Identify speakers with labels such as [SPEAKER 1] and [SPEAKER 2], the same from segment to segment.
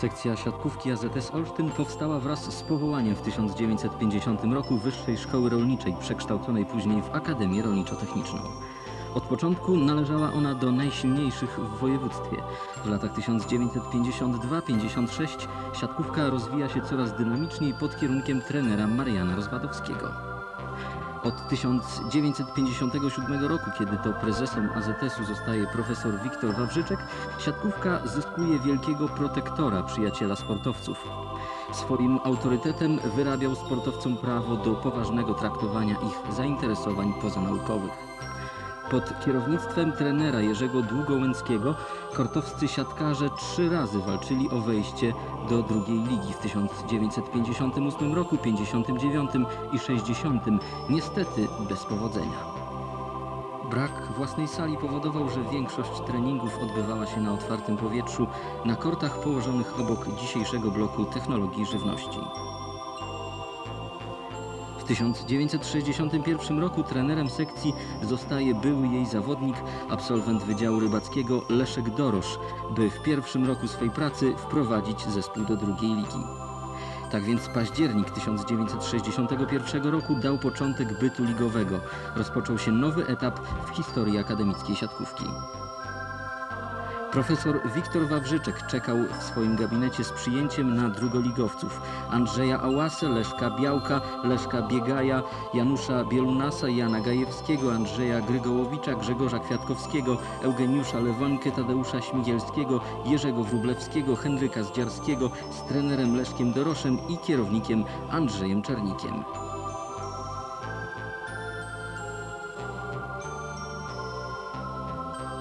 [SPEAKER 1] Sekcja siatkówki AZS Olsztyn powstała wraz z powołaniem w 1950 roku Wyższej Szkoły Rolniczej, przekształconej później w Akademię Rolniczo-Techniczną. Od początku należała ona do najsilniejszych w województwie. W latach 1952-56 siatkówka rozwija się coraz dynamiczniej pod kierunkiem trenera Mariana Rozwadowskiego. Od 1957 roku, kiedy to prezesem AZS-u zostaje profesor Wiktor Wawrzyczek, siatkówka zyskuje wielkiego protektora, przyjaciela sportowców. Swoim autorytetem wyrabiał sportowcom prawo do poważnego traktowania ich zainteresowań pozanaukowych. Pod kierownictwem trenera Jerzego Długołęckiego kortowscy siatkarze trzy razy walczyli o wejście do drugiej ligi w 1958 roku, 59 i 60, niestety bez powodzenia. Brak własnej sali powodował, że większość treningów odbywała się na otwartym powietrzu, na kortach położonych obok dzisiejszego bloku technologii żywności. W 1961 roku trenerem sekcji zostaje były jej zawodnik, absolwent Wydziału Rybackiego Leszek Dorosz, by w pierwszym roku swej pracy wprowadzić zespół do drugiej ligi. Tak więc październik 1961 roku dał początek bytu ligowego. Rozpoczął się nowy etap w historii akademickiej siatkówki. Profesor Wiktor Wawrzyczek czekał w swoim gabinecie z przyjęciem na drugoligowców Andrzeja Ałasę, Leszka Białka, Leszka Biegaja, Janusza Bielunasa, Jana Gajewskiego, Andrzeja Grygołowicza, Grzegorza Kwiatkowskiego, Eugeniusza Lewonkę, Tadeusza Śmigielskiego, Jerzego Wróblewskiego, Henryka Zdziarskiego z trenerem Leszkiem Doroszem i kierownikiem Andrzejem Czernikiem.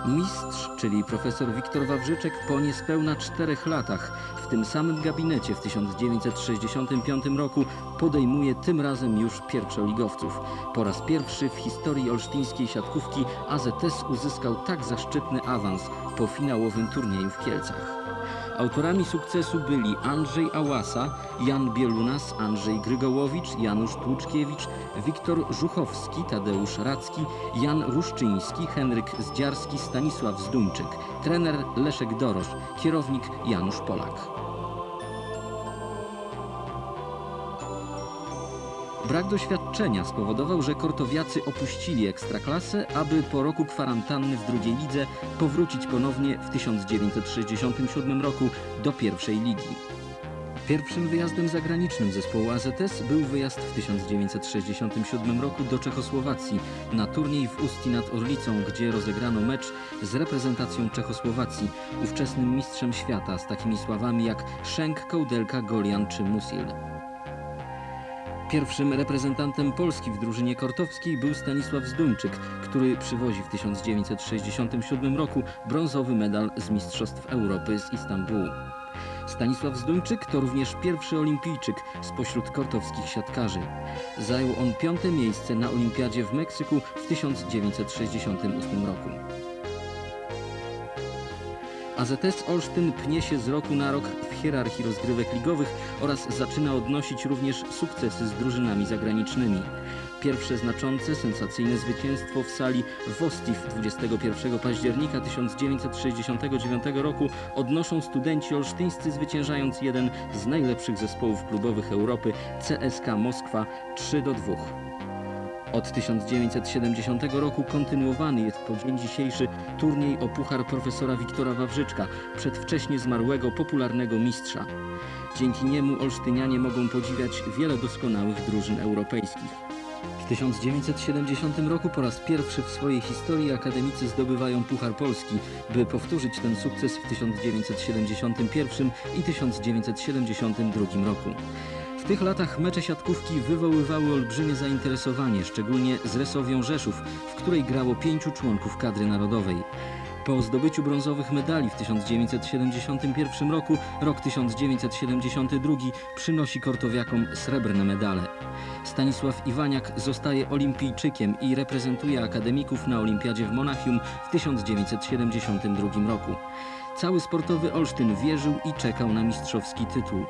[SPEAKER 1] Mistrz, czyli profesor Wiktor Wawrzyczek, po niespełna czterech latach w tym samym gabinecie w 1965 roku podejmuje tym razem już pierwszoligowców. Po raz pierwszy w historii olsztyńskiej siatkówki AZS uzyskał tak zaszczytny awans po finałowym turnieju w Kielcach. Autorami sukcesu byli Andrzej Ałasa, Jan Bielunas, Andrzej Grygołowicz, Janusz Tłuczkiewicz, Wiktor Żuchowski, Tadeusz Racki, Jan Ruszczyński, Henryk Zdziarski, Stanisław Zduńczyk, trener Leszek Dorosz, kierownik Janusz Polak. Brak doświadczenia spowodował, że kortowiacy opuścili ekstraklasę, aby po roku kwarantanny w drugiej lidze powrócić ponownie w 1967 roku do pierwszej ligi. Pierwszym wyjazdem zagranicznym zespołu AZS był wyjazd w 1967 roku do Czechosłowacji na turniej w Usti nad Orlicą, gdzie rozegrano mecz z reprezentacją Czechosłowacji, ówczesnym mistrzem świata z takimi sławami jak Szenk, Kołdelka, Golian czy Musil. Pierwszym reprezentantem Polski w drużynie kortowskiej był Stanisław Zduńczyk, który przywozi w 1967 roku brązowy medal z Mistrzostw Europy z Istambułu. Stanisław Zduńczyk to również pierwszy olimpijczyk spośród kortowskich siatkarzy. Zajął on piąte miejsce na olimpiadzie w Meksyku w 1968 roku. AZS Olsztyn pnie się z roku na rok w hierarchii rozgrywek ligowych oraz zaczyna odnosić również sukcesy z drużynami zagranicznymi. Pierwsze znaczące, sensacyjne zwycięstwo w sali Wostif 21 października 1969 roku odnoszą studenci olsztyńscy zwyciężając jeden z najlepszych zespołów klubowych Europy CSK Moskwa 3 do 2. Od 1970 roku kontynuowany jest po dzień dzisiejszy turniej o puchar profesora Wiktora Wawrzyczka, przedwcześnie zmarłego popularnego mistrza. Dzięki niemu olsztynianie mogą podziwiać wiele doskonałych drużyn europejskich. W 1970 roku po raz pierwszy w swojej historii akademicy zdobywają Puchar Polski, by powtórzyć ten sukces w 1971 i 1972 roku. W tych latach mecze siatkówki wywoływały olbrzymie zainteresowanie, szczególnie z Resowią Rzeszów, w której grało pięciu członków kadry narodowej. Po zdobyciu brązowych medali w 1971 roku, rok 1972 przynosi kortowiakom srebrne medale. Stanisław Iwaniak zostaje olimpijczykiem i reprezentuje akademików na olimpiadzie w Monachium w 1972 roku. Cały sportowy Olsztyn wierzył i czekał na mistrzowski tytuł.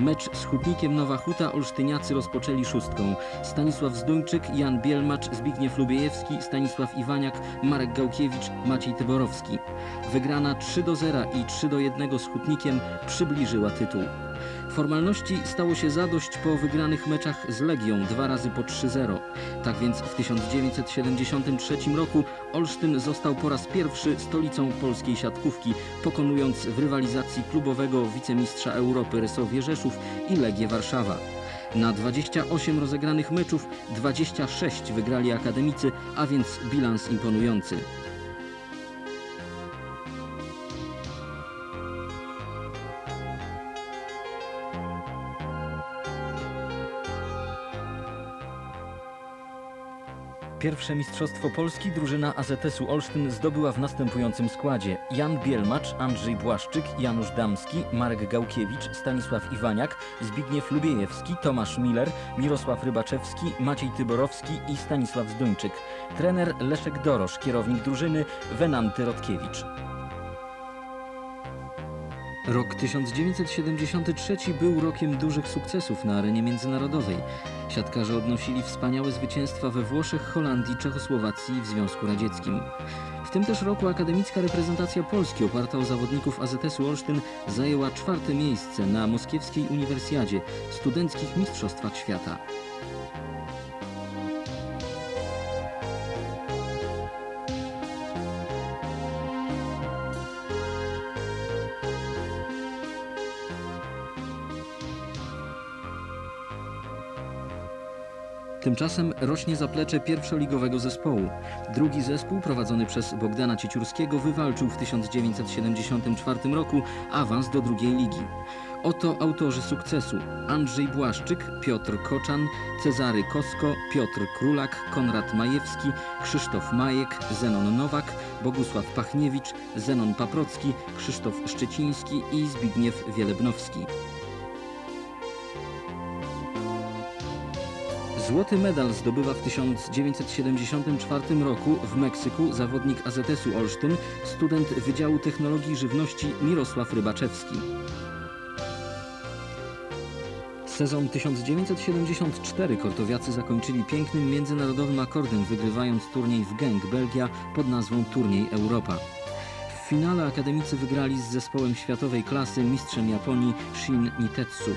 [SPEAKER 1] Mecz z Hutnikiem Nowa Huta olsztyniacy rozpoczęli szóstką. Stanisław Zduńczyk, Jan Bielmacz, Zbigniew Lubiejewski, Stanisław Iwaniak, Marek Gałkiewicz, Maciej Tyborowski. Wygrana 3 do 0 i 3 do 1 z Hutnikiem przybliżyła tytuł. Formalności stało się zadość po wygranych meczach z Legią dwa razy po 3-0. Tak więc w 1973 roku Olsztyn został po raz pierwszy stolicą polskiej siatkówki, pokonując w rywalizacji klubowego wicemistrza Europy Rysowie Rzeszów i Legię Warszawa. Na 28 rozegranych meczów 26 wygrali akademicy, a więc bilans imponujący. Pierwsze Mistrzostwo Polski drużyna AZS-u Olsztyn zdobyła w następującym składzie. Jan Bielmacz, Andrzej Błaszczyk, Janusz Damski, Marek Gałkiewicz, Stanisław Iwaniak, Zbigniew Lubiejewski, Tomasz Miller, Mirosław Rybaczewski, Maciej Tyborowski i Stanisław Zduńczyk. Trener Leszek Dorosz, kierownik drużyny Wenanty Rotkiewicz. Rok 1973 był rokiem dużych sukcesów na arenie międzynarodowej. Siatkarze odnosili wspaniałe zwycięstwa we Włoszech, Holandii, Czechosłowacji i w Związku Radzieckim. W tym też roku akademicka reprezentacja Polski oparta o zawodników AZS-u Olsztyn zajęła czwarte miejsce na moskiewskiej uniwersjadzie studenckich mistrzostwach świata. Tymczasem rośnie zaplecze pierwszoligowego zespołu. Drugi zespół, prowadzony przez Bogdana Cieciurskiego, wywalczył w 1974 roku awans do drugiej ligi. Oto autorzy sukcesu: Andrzej Błaszczyk, Piotr Koczan, Cezary Kosko, Piotr Królak, Konrad Majewski, Krzysztof Majek, Zenon Nowak, Bogusław Pachniewicz, Zenon Paprocki, Krzysztof Szczeciński i Zbigniew Wielebnowski. Złoty medal zdobywa w 1974 roku w Meksyku zawodnik AZS-u Olsztyn, student Wydziału Technologii Żywności Mirosław Rybaczewski. Sezon 1974 kortowiacy zakończyli pięknym międzynarodowym akordem, wygrywając turniej w Genk, Belgia pod nazwą Turniej Europa. W finale akademicy wygrali z zespołem światowej klasy mistrzem Japonii Shin Nitetsu.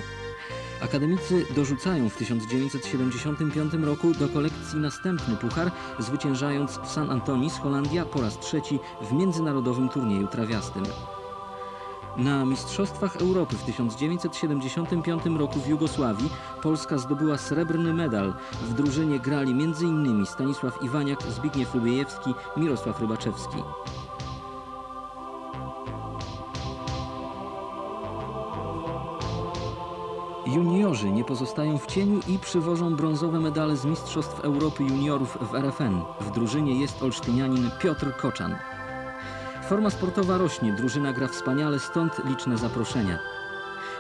[SPEAKER 1] Akademicy dorzucają w 1975 roku do kolekcji następny puchar, zwyciężając w San Antonis, Holandia po raz trzeci w międzynarodowym turnieju trawiastym. Na Mistrzostwach Europy w 1975 roku w Jugosławii Polska zdobyła srebrny medal. W drużynie grali m.in. Stanisław Iwaniak, Zbigniew Lubiejewski, Mirosław Rybaczewski. Juniorzy nie pozostają w cieniu i przywożą brązowe medale z Mistrzostw Europy Juniorów w RFN. W drużynie jest olsztynianin Piotr Koczan. Forma sportowa rośnie, drużyna gra wspaniale, stąd liczne zaproszenia.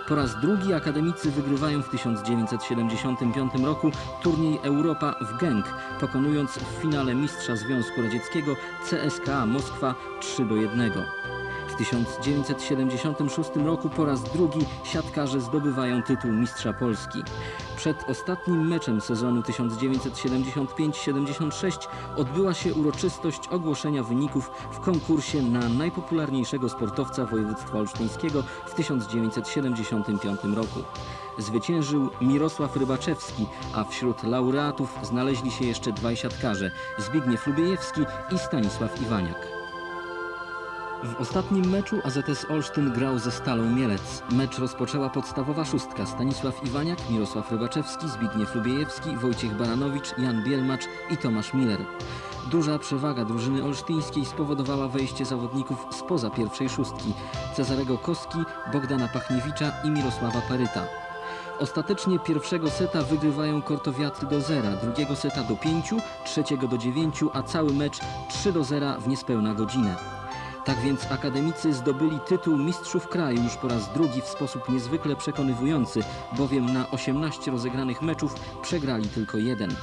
[SPEAKER 1] Po raz drugi akademicy wygrywają w 1975 roku turniej Europa w Genk, pokonując w finale mistrza Związku Radzieckiego CSKA Moskwa 3 do 1. W 1976 roku po raz drugi siatkarze zdobywają tytuł mistrza Polski. Przed ostatnim meczem sezonu 1975-76 odbyła się uroczystość ogłoszenia wyników w konkursie na najpopularniejszego sportowca województwa olsztyńskiego w 1975 roku. Zwyciężył Mirosław Rybaczewski, a wśród laureatów znaleźli się jeszcze dwaj siatkarze Zbigniew Lubiejewski i Stanisław Iwaniak. W ostatnim meczu AZS Olsztyn grał ze Stalą Mielec. Mecz rozpoczęła podstawowa szóstka Stanisław Iwaniak, Mirosław Rybaczewski, Zbigniew Lubiejewski, Wojciech Baranowicz, Jan Bielmacz i Tomasz Miller. Duża przewaga drużyny olsztyńskiej spowodowała wejście zawodników spoza pierwszej szóstki Cezarego Koski, Bogdana Pachniewicza i Mirosława Peryta. Ostatecznie pierwszego seta wygrywają kortowiacy do zera, drugiego seta do pięciu, trzeciego do dziewięciu, a cały mecz 3 do zera w niespełna godzinę. Tak więc akademicy zdobyli tytuł mistrzów kraju już po raz drugi w sposób niezwykle przekonywujący, bowiem na 18 rozegranych meczów przegrali tylko jeden.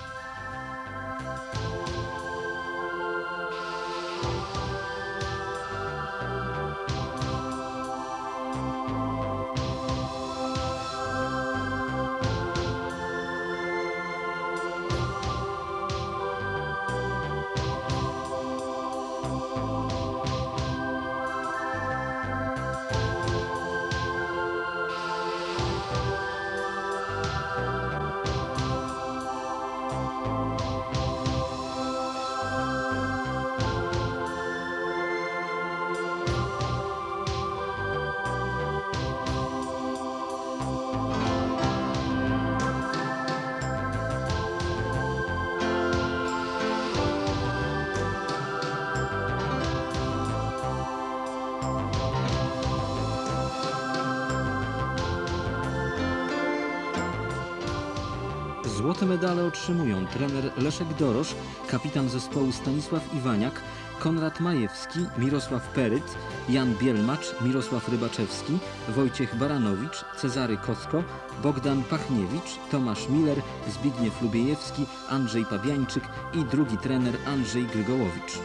[SPEAKER 1] Złote medale otrzymują trener Leszek Dorosz, kapitan zespołu Stanisław Iwaniak, Konrad Majewski, Mirosław Peryt, Jan Bielmacz, Mirosław Rybaczewski, Wojciech Baranowicz, Cezary Kosko, Bogdan Pachniewicz, Tomasz Miller, Zbigniew Lubiejewski, Andrzej Pabiańczyk i drugi trener Andrzej Grygołowicz.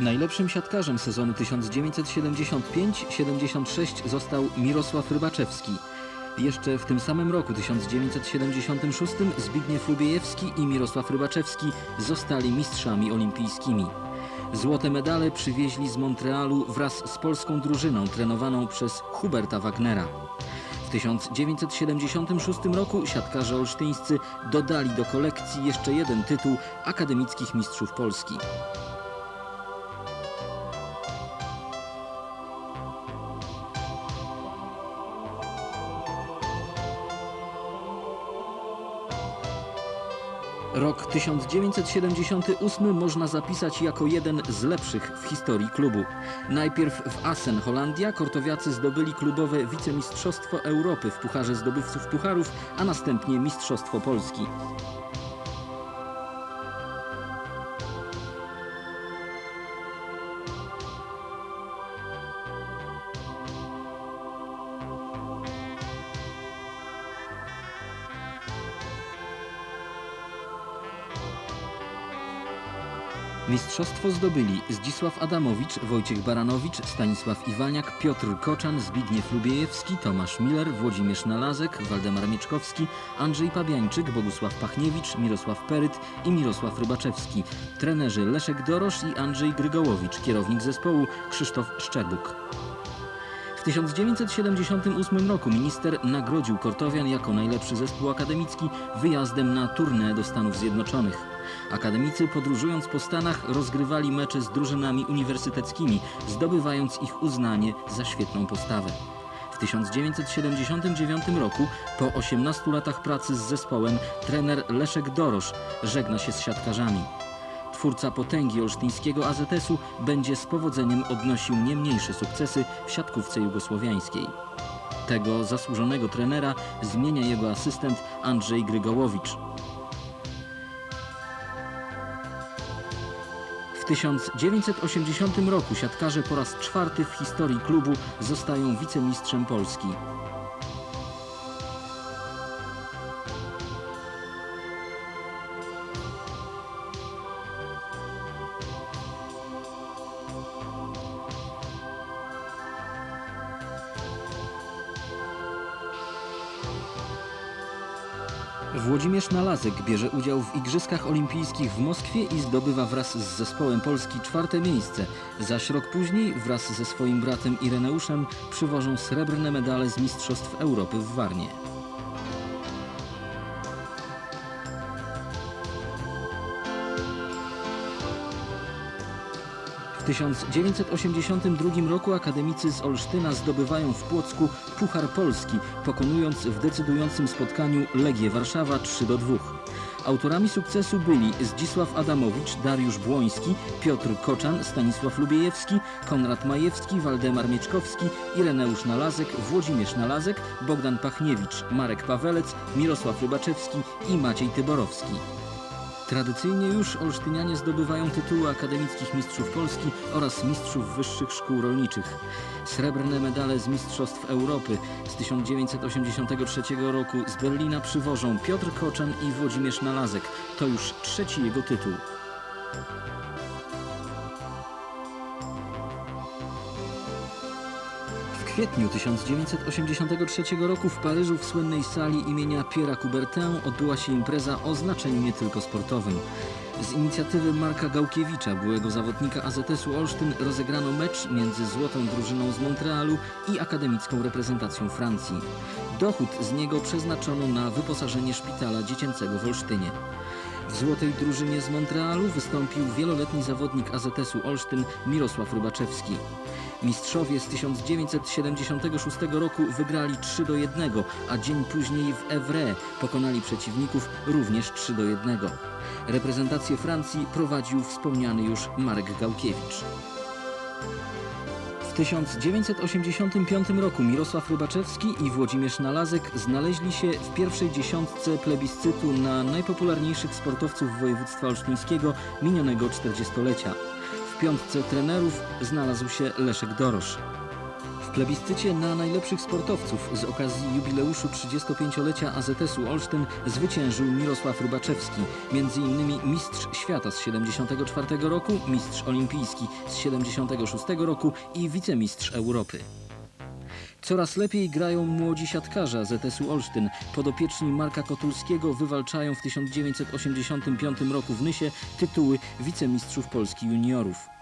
[SPEAKER 1] Najlepszym siatkarzem sezonu 1975-76 został Mirosław Rybaczewski. Jeszcze w tym samym roku 1976 Zbigniew Lubiejewski i Mirosław Rybaczewski zostali mistrzami olimpijskimi. Złote medale przywieźli z Montrealu wraz z polską drużyną trenowaną przez Huberta Wagnera. W 1976 roku siatkarze olsztyńscy dodali do kolekcji jeszcze jeden tytuł akademickich mistrzów Polski. Rok 1978 można zapisać jako jeden z lepszych w historii klubu. Najpierw w Assen, Holandia, kortowiacy zdobyli klubowe wicemistrzostwo Europy w Pucharze Zdobywców Pucharów, a następnie Mistrzostwo Polski. Mistrzostwo zdobyli Zdzisław Adamowicz, Wojciech Baranowicz, Stanisław Iwaniak, Piotr Koczan, Zbigniew Lubiejewski, Tomasz Miller, Włodzimierz Nalazek, Waldemar Mieczkowski, Andrzej Pabiańczyk, Bogusław Pachniewicz, Mirosław Peryt i Mirosław Rybaczewski. Trenerzy Leszek Dorosz i Andrzej Grygołowicz, kierownik zespołu Krzysztof Szczerbuk. W 1978 roku minister nagrodził Kortowian jako najlepszy zespół akademicki wyjazdem na tournée do Stanów Zjednoczonych. Akademicy podróżując po Stanach rozgrywali mecze z drużynami uniwersyteckimi, zdobywając ich uznanie za świetną postawę. W 1979 roku, po 18 latach pracy z zespołem, trener Leszek Dorosz żegna się z siatkarzami. Twórca potęgi olsztyńskiego AZS-u będzie z powodzeniem odnosił nie mniejsze sukcesy w siatkówce jugosłowiańskiej. Tego zasłużonego trenera zmienia jego asystent Andrzej Grygołowicz. 1980 roku siatkarze po raz czwarty w historii klubu zostają wicemistrzem Polski. Nalazek bierze udział w Igrzyskach Olimpijskich w Moskwie i zdobywa wraz z zespołem Polski czwarte miejsce. Zaś rok później wraz ze swoim bratem Ireneuszem przywożą srebrne medale z Mistrzostw Europy w Warnie. 1982 roku akademicy z Olsztyna zdobywają w Płocku Puchar Polski, pokonując w decydującym spotkaniu Legię Warszawa 3 do 2. Autorami sukcesu byli Zdzisław Adamowicz, Dariusz Błoński, Piotr Koczan, Stanisław Lubiejewski, Konrad Majewski, Waldemar Mieczkowski, Ireneusz Nalazek, Włodzimierz Nalazek, Bogdan Pachniewicz, Marek Pawelec, Mirosław Rybaczewski i Maciej Tyborowski. Tradycyjnie już olsztynianie zdobywają tytuły akademickich mistrzów Polski oraz mistrzów wyższych szkół rolniczych. Srebrne medale z Mistrzostw Europy z 1983 roku z Berlina przywożą Piotr Koczan i Włodzimierz Nalazek. To już trzeci jego tytuł. Kwietniu 1983 roku w Paryżu w słynnej sali imienia Pierre'a Coubertin odbyła się impreza o znaczeniu nie tylko sportowym. Z inicjatywy Marka Gałkiewicza, byłego zawodnika AZS-u Olsztyn, rozegrano mecz między złotą drużyną z Montrealu i akademicką reprezentacją Francji. Dochód z niego przeznaczono na wyposażenie szpitala dziecięcego w Olsztynie. W złotej drużynie z Montrealu wystąpił wieloletni zawodnik AZS-u Olsztyn Mirosław Rybaczewski. Mistrzowie z 1976 roku wygrali 3 do 1, a dzień później w Evre pokonali przeciwników również 3 do 1. Reprezentację Francji prowadził wspomniany już Marek Gałkiewicz. W 1985 roku Mirosław Rybaczewski i Włodzimierz Nalazek znaleźli się w pierwszej dziesiątce plebiscytu na najpopularniejszych sportowców województwa olsztyńskiego minionego 40-lecia. Piątce trenerów znalazł się Leszek Dorosz. W plebiscycie na najlepszych sportowców z okazji jubileuszu 35-lecia AZS-u Olsztyn zwyciężył Mirosław Rybaczewski, m.in. mistrz świata z 74 roku, mistrz olimpijski z 76 roku i wicemistrz Europy. Coraz lepiej grają młodzi siatkarze AZS-u Olsztyn. Podopieczni Marka Kotulskiego wywalczają w 1985 roku w Nysie tytuły wicemistrzów Polski juniorów.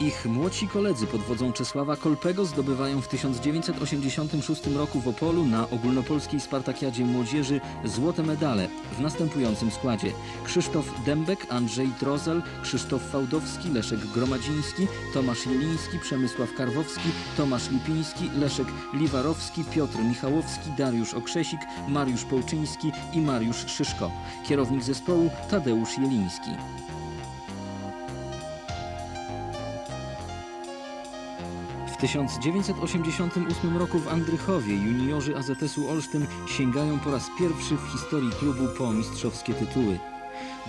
[SPEAKER 1] Ich młodsi koledzy pod wodzą Czesława Kolpego zdobywają w 1986 roku w Opolu na ogólnopolskiej Spartakiadzie Młodzieży złote medale w następującym składzie. Krzysztof Dębek, Andrzej Trozel, Krzysztof Fałdowski, Leszek Gromadziński, Tomasz Jeliński, Przemysław Karwowski, Tomasz Lipiński, Leszek Liwarowski, Piotr Michałowski, Dariusz Okrzesik, Mariusz Połczyński i Mariusz Szyszko. Kierownik zespołu Tadeusz Jeliński. 1988 roku w Andrychowie juniorzy AZS-u Olsztyn sięgają po raz pierwszy w historii klubu po mistrzowskie tytuły.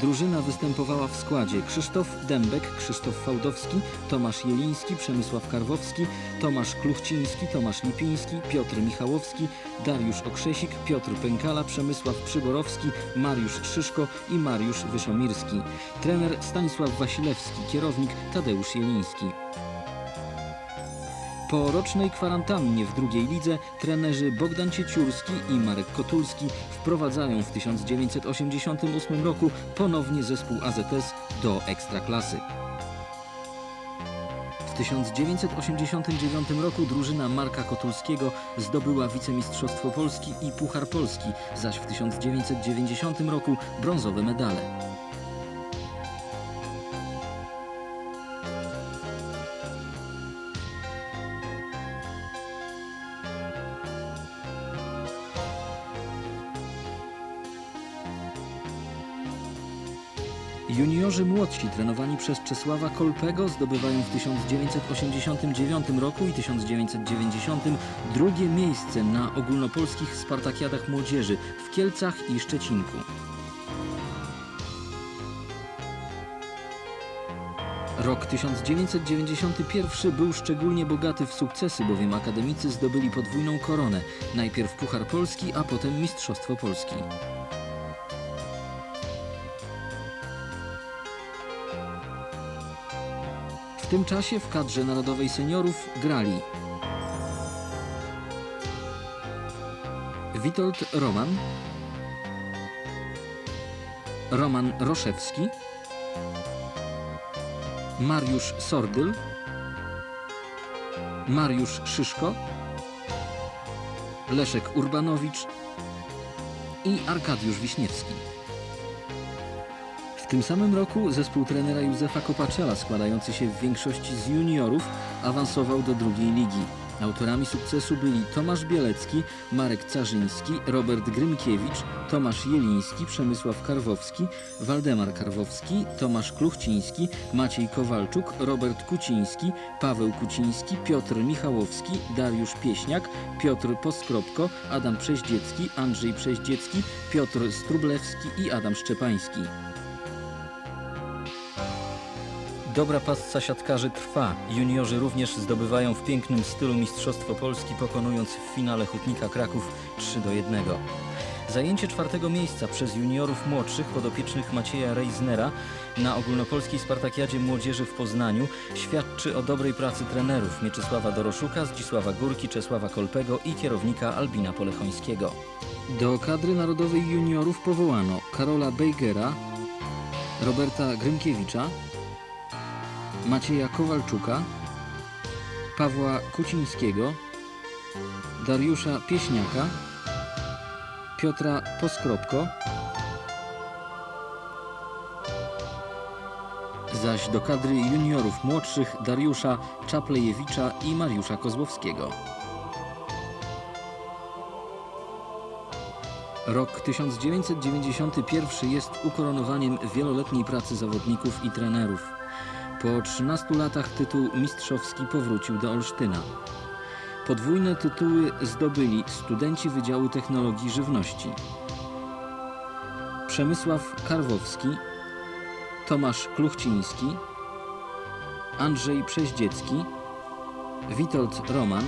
[SPEAKER 1] Drużyna występowała w składzie Krzysztof Dębek, Krzysztof Fałdowski, Tomasz Jeliński, Przemysław Karwowski, Tomasz Kluchciński, Tomasz Lipiński, Piotr Michałowski, Dariusz Okrzesik, Piotr Pękala, Przemysław Przyborowski, Mariusz Szyszko i Mariusz Wyszomirski. Trener Stanisław Wasilewski, kierownik Tadeusz Jeliński. Po rocznej kwarantannie w drugiej lidze trenerzy Bogdan Cieciurski i Marek Kotulski wprowadzają w 1988 roku ponownie zespół AZS do Ekstraklasy. W 1989 roku drużyna Marka Kotulskiego zdobyła wicemistrzostwo Polski i Puchar Polski, zaś w 1990 roku brązowe medale. Juniorzy młodsi trenowani przez Czesława Kolpego zdobywają w 1989 roku i 1990 drugie miejsce na ogólnopolskich Spartakiadach Młodzieży w Kielcach i Szczecinku. Rok 1991 był szczególnie bogaty w sukcesy, bowiem akademicy zdobyli podwójną koronę. Najpierw Puchar Polski, a potem Mistrzostwo Polski. Tym czasie w kadrze narodowej seniorów grali Witold Roman, Roman Roszewski, Mariusz Sordyl, Mariusz Szyszko, Leszek Urbanowicz i Arkadiusz Wiśniewski. W tym samym roku zespół trenera Józefa Kopaczela, składający się w większości z juniorów, awansował do drugiej ligi. Autorami sukcesu byli Tomasz Bielecki, Marek Carzyński, Robert Grymkiewicz, Tomasz Jeliński, Przemysław Karwowski, Waldemar Karwowski, Tomasz Kluchciński, Maciej Kowalczuk, Robert Kuciński, Paweł Kuciński, Piotr Michałowski, Dariusz Pieśniak, Piotr Poskropko, Adam Przeździecki, Andrzej Przeździecki, Piotr Strublewski i Adam Szczepański. Dobra pasca siatkarzy trwa. Juniorzy również zdobywają w pięknym stylu Mistrzostwo Polski, pokonując w finale Hutnika Kraków 3 do 1. Zajęcie czwartego miejsca przez juniorów młodszych podopiecznych Macieja Reisnera na ogólnopolskiej Spartakiadzie Młodzieży w Poznaniu świadczy o dobrej pracy trenerów Mieczysława Doroszuka, Zdzisława Górki, Czesława Kolpego i kierownika Albina Polechońskiego. Do kadry narodowej juniorów powołano Karola Bejgera, Roberta Grymkiewicza, Macieja Kowalczuka, Pawła Kucińskiego, Dariusza Pieśniaka, Piotra Poskropko, zaś do kadry juniorów młodszych Dariusza Czaplejewicza i Mariusza Kozłowskiego. Rok 1991 jest ukoronowaniem wieloletniej pracy zawodników i trenerów. Po 13 latach tytuł mistrzowski powrócił do Olsztyna. Podwójne tytuły zdobyli studenci Wydziału Technologii Żywności. Przemysław Karwowski, Tomasz Kluchciński, Andrzej Przeździecki, Witold Roman,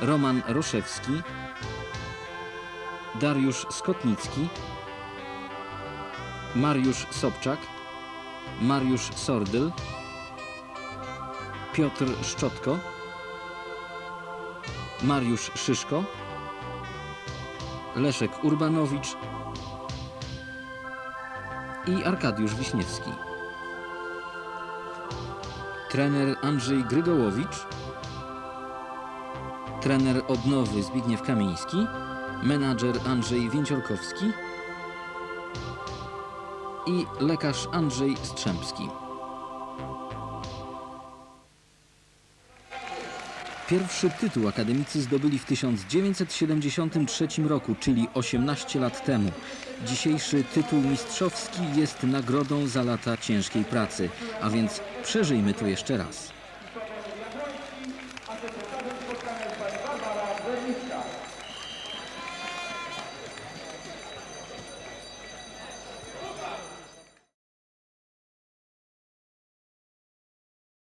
[SPEAKER 1] Roman Roszewski, Dariusz Skotnicki, Mariusz Sobczak, Mariusz Sordyl, Piotr Szczotko, Mariusz Szyszko, Leszek Urbanowicz i Arkadiusz Wiśniewski. Trener Andrzej Grygołowicz, trener odnowy Zbigniew Kamiński, menadżer Andrzej Więciorkowski i lekarz Andrzej Strzępski. Pierwszy tytuł akademicy zdobyli w 1973 roku, czyli 18 lat temu. Dzisiejszy tytuł mistrzowski jest nagrodą za lata ciężkiej pracy, a więc przeżyjmy to jeszcze raz.